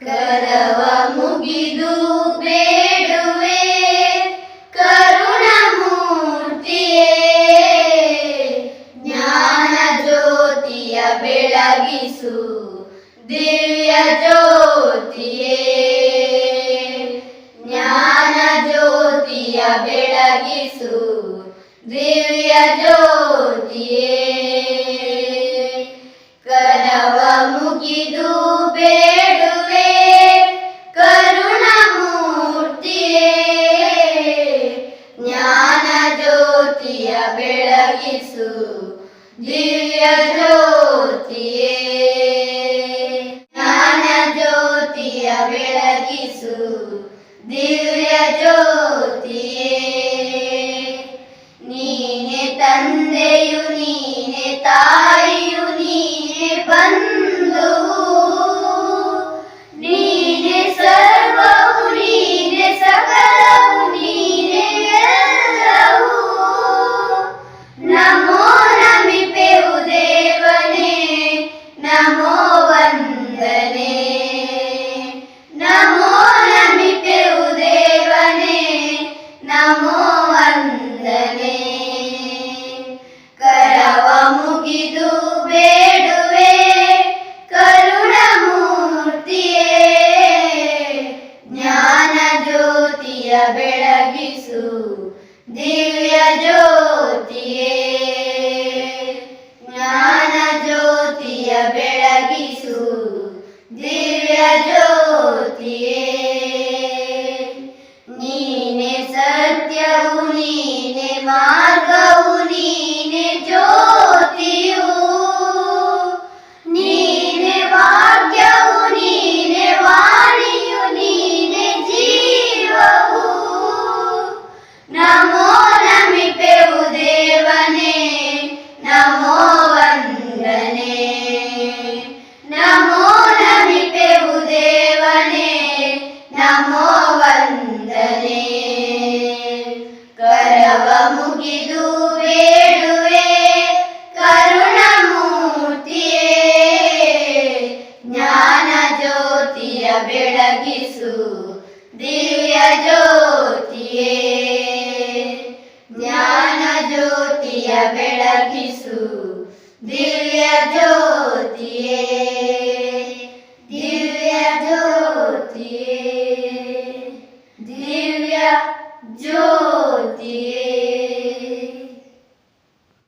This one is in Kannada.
ಕರವ ಮುಗಿದು ಬೇಡುವೆ, ಕರುಣಮೂರ್ತಿಯೇ, ಜ್ಞಾನ ಜ್ಯೋತಿಯ ಬೆಳಗಿಸು, ದಿವ್ಯ ಜ್ಯೋತಿಯೇ. ಜ್ಞಾನ ಜ್ಯೋತಿಯ ಬೆಳಗಿಸು, ದಿವ್ಯ ಜ್ಯೋತಿಯೇ. ಕರವ ಮುಗಿದು ಬೆಳಗಿಸು ದಿವ್ಯ ಜ್ಯೋತಿಯೇ. ಜ್ಞಾನ ಜ್ಯೋತಿಯ ಬೆಳಗಿಸು ದಿವ್ಯ ಜ್ಯೋತಿಯೇ. ನೀನೆ ತಂದೆಯು ನೀನೆ ತಾಯಿಯು ನೀನೆ ಬಂಧುವು ಬೆಳಗಿಸು ದಿವ್ಯ ಜ್ಯೋತಿಯೇ. ಜ್ಞಾನ ಜ್ಯೋತಿಯ ಬೆಳಗಿಸು ದಿವ್ಯ ಜ್ಯೋತಿಯೇ. ನೀನೆ ಸತ್ಯವು ನೀನೆ ಮಾರ್ಗವು ನಮೋ ನಮಿಪೆವು ದೇವನೇ, ನಮೋ ವಂದನೆ. ನಮೋ ನಮಿಪೆವು ದೇವನೇ, ನಮೋ ವಂದನೆ. ಕರವ ಮುಗಿದು ಬೇಡುವೆ ಕರುಣಮೂರ್ತಿಯೇ ಜ್ಞಾನ ಜ್ಯೋತಿಯ ಬೆಳಗಿಸು, ದಿವ್ಯ ಜ್ಯೋತಿಯೇ ദിവ്യജ്യോതിയേ ദിവ്യജ്യോതിയേ ദിവ്യജ്യോതിയേ